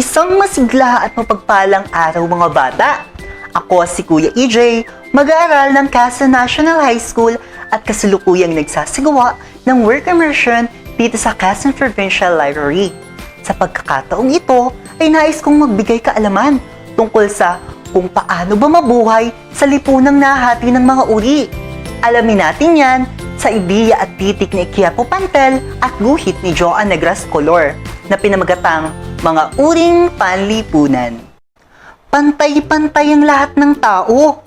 Isang masigla at mapagpalang araw mga bata. Ako si Kuya EJ, mag-aaral ng Casa National High School at kasalukuyang nagsasagawa ng work immersion dito sa Quezon Provincial Library. Sa pagkakataong ito ay nais kong magbigay kaalaman tungkol sa kung paano ba mabuhay sa lipunang nahati ng mga uri. Alamin natin yan sa ideya at titik ni Quiapo Pantel at guhit ni Joan Negras Color na pinamagatang mga uring panlipunan. Pantay-pantay ang lahat ng tao.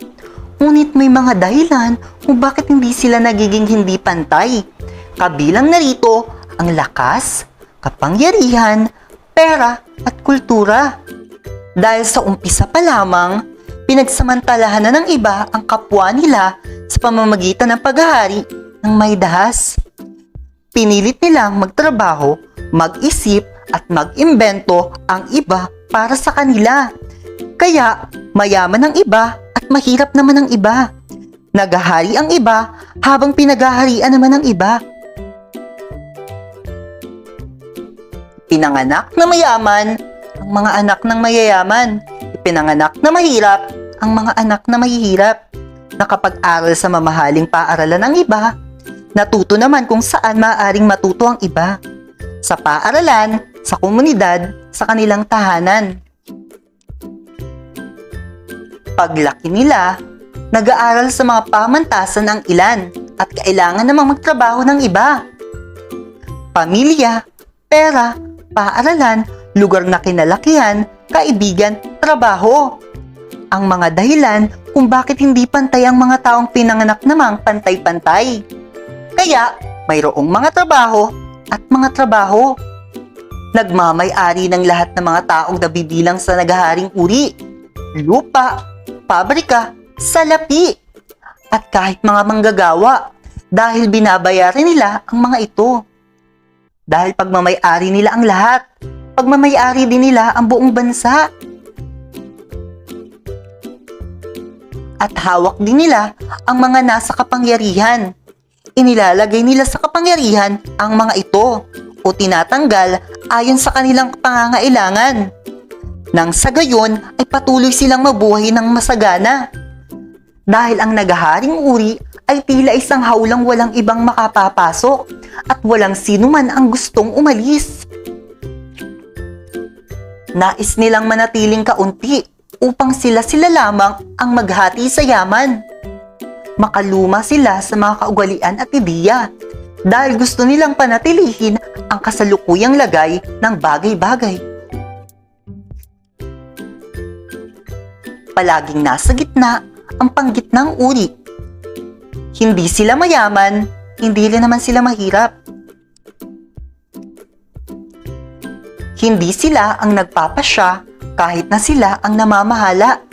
Ngunit may mga dahilan kung bakit hindi sila nagiging hindi pantay. Kabilang narito ang lakas, kapangyarihan, pera at kultura. Dahil sa umpisa pa lamang, pinagsamantalahan na ng iba ang kapwa nila sa pamamagitan ng paghahari ng may dahas. Pinilit nilang magtrabaho, mag-isip at mag-imbento ang iba para sa kanila. Kaya mayaman ang iba at mahirap naman ang iba. Nagahari ang iba habang pinaghaharian naman ang iba. Pinanganak na mayaman ang mga anak ng mayayaman. Ipinanganak na mahirap ang mga anak na mahihirap. Nakapag-aral sa mamahaling paaralan ng iba, natuto naman kung saan maaaring matuto ang iba. Sa paaralan, sa komunidad, sa kanilang tahanan. Paglaki nila, nag-aaral sa mga pamantasan ang ilan at kailangan namang magtrabaho ng iba. Pamilya, pera, paaralan, lugar na kinalakihan, kaibigan, trabaho. Ang mga dahilan kung bakit hindi pantay ang mga taong pinanganak namang pantay-pantay. Kaya, mayroong mga trabaho at mga trabaho. Nagmamay-ari ng lahat ng mga taong nabibilang sa nagaharing uri, lupa, pabrika, salapi, at kahit mga manggagawa dahil binabayaran nila ang mga ito. Dahil pagmamay-ari nila ang lahat, pagmamay-ari din nila ang buong bansa. At hawak din nila ang mga nasa kapangyarihan. Inilalagay nila sa kapangyarihan ang mga ito o tinatanggal ayon sa kanilang pangangailangan. Nang sa gayon ay patuloy silang mabuhay ng masagana. Dahil ang nagaharing uri ay tila isang haulang walang ibang makapapasok at walang sino man ang gustong umalis. Nais nilang manatiling kaunti upang sila-sila lamang ang maghati sa yaman. Makaluma sila sa mga kaugalian at ideya dahil gusto nilang panatilihin ang kasalukuyang lagay ng bagay-bagay. Palaging nasa gitna ang panggitnang uri. Hindi sila mayaman, hindi rin naman sila mahirap. Hindi sila ang nagpapasya kahit na sila ang namamahala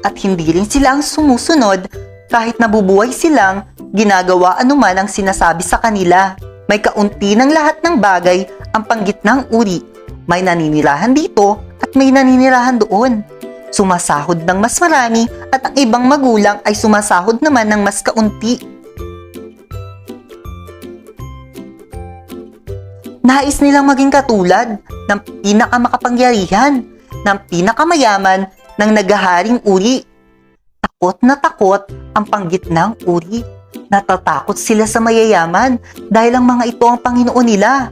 at hindi rin sila ang sumusunod kahit nabubuhay silang ginagawa anuman ang sinasabi sa kanila. May kaunti ng lahat ng bagay ang panggitnang uri. May naninirahan dito at may naninirahan doon. Sumasahod ng mas marami at ang ibang magulang ay sumasahod naman ng mas kaunti. Nais nilang maging katulad ng pinakamakapangyarihan, ng pinakamayaman ng nagaharing uri. Takot na takot ang panggitnang uri. Natatakot sila sa mayayaman dahil ang mga ito ang Panginoon nila.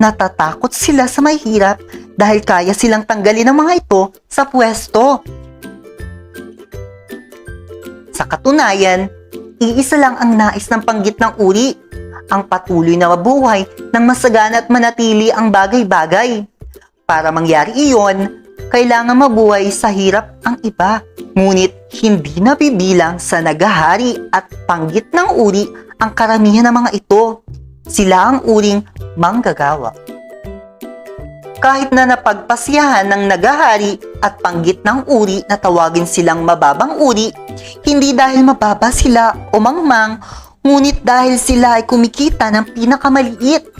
Natatakot sila sa mahirap dahil kaya silang tanggalin ang mga ito sa pwesto. Sa katunayan, iisa lang ang nais ng panggitnang uri, ang patuloy na mabuhay ng masagana at manatili ang bagay-bagay. Para mangyari iyon, kailangan mabuhay sa hirap ang iba. Ngunit hindi nabibilang sa nagahari at panggit ng uri ang karamihan ng mga ito. Sila ang uring manggagawa. Kahit na napagpasyahan ng nagahari at panggit ng uri na tawagin silang mababang uri, hindi dahil mababa sila o mangmang, ngunit dahil sila ay kumikita ng pinakamaliit.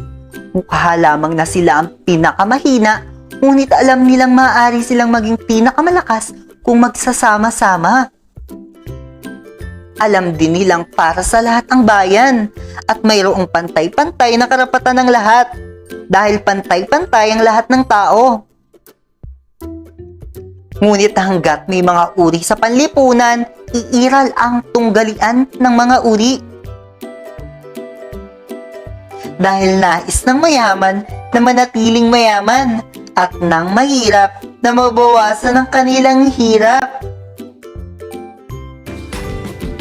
Mukha lamang na sila ang pinakamahina, ngunit alam nilang maaari silang maging pinakamalakas kung magsasama-sama. Alam din nilang para sa lahat ang bayan at mayroong pantay-pantay na karapatan ng lahat dahil pantay-pantay ang lahat ng tao. Ngunit hanggat may mga uri sa panlipunan, iiral ang tunggalian ng mga uri. Dahil nais ng mayaman na manatiling mayaman at ng mahirap na mabawasan ang kanilang hirap.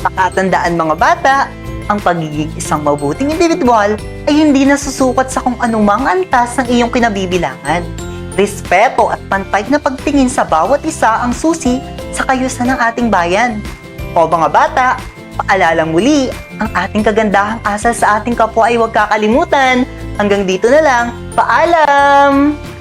Pakatandaan mga bata, ang pagiging isang mabuting individual ay hindi nasusukat sa kung anumang antas ng iyong kinabibilangan. Respeto at pantay na pagtingin sa bawat isa ang susi sa kayusan ng ating bayan. O mga bata, paalala muli, ang ating kagandahang asal sa ating kapwa ay huwag kakalimutan. Hanggang dito na lang, paalam!